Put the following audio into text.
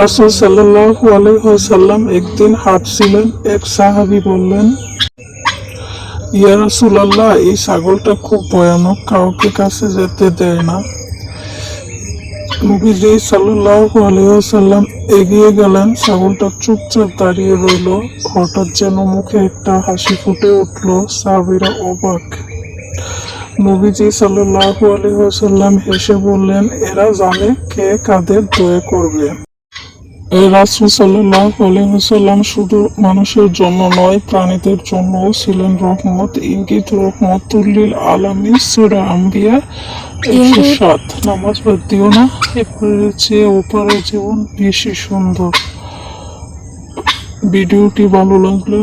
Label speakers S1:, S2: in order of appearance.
S1: রাসুল সাল্লাল্লাহু আলাইহি ওয়াসাল্লাম একদিন হাঁটছিলেন, এক সাহাবী বললেন, ইয়া রাসূলুল্লাহ, এই ছাগলটা খুব ভয়ানক, কাউকে কাছে যেতে দেয় না। নবীজি সাল্লাল্লাহু আলাইহি ওয়াসাল্লাম এগিয়ে গেলেন, ছাগলটা চুপচাপ দাঁড়িয়ে রইল। হঠাৎ যেন মুখে একটা হাসি ফুটে উঠল, সাহাবীরা অবাক। নবীজি সাল্লাল্লাহু আলাইহি ওয়াসাল্লাম হেসে বললেন, এরা জানে কে কাদের দয়া করবে। এই রাসূল সাল্লাল্লাহু আলাইহি শুধু মানুষের জন্য নয়, প্রাণীদের জন্যও ছিলেন রহমত, ইঙ্গিত রহমতুল্লিল আলামিন সূরা আম্বিয়া, একশো সাত। নামাজ বাদ দিও না এপারের চেয়ে ওপারের জীবন বেশি সুন্দর। ভিডিওটি ভালো লাগলে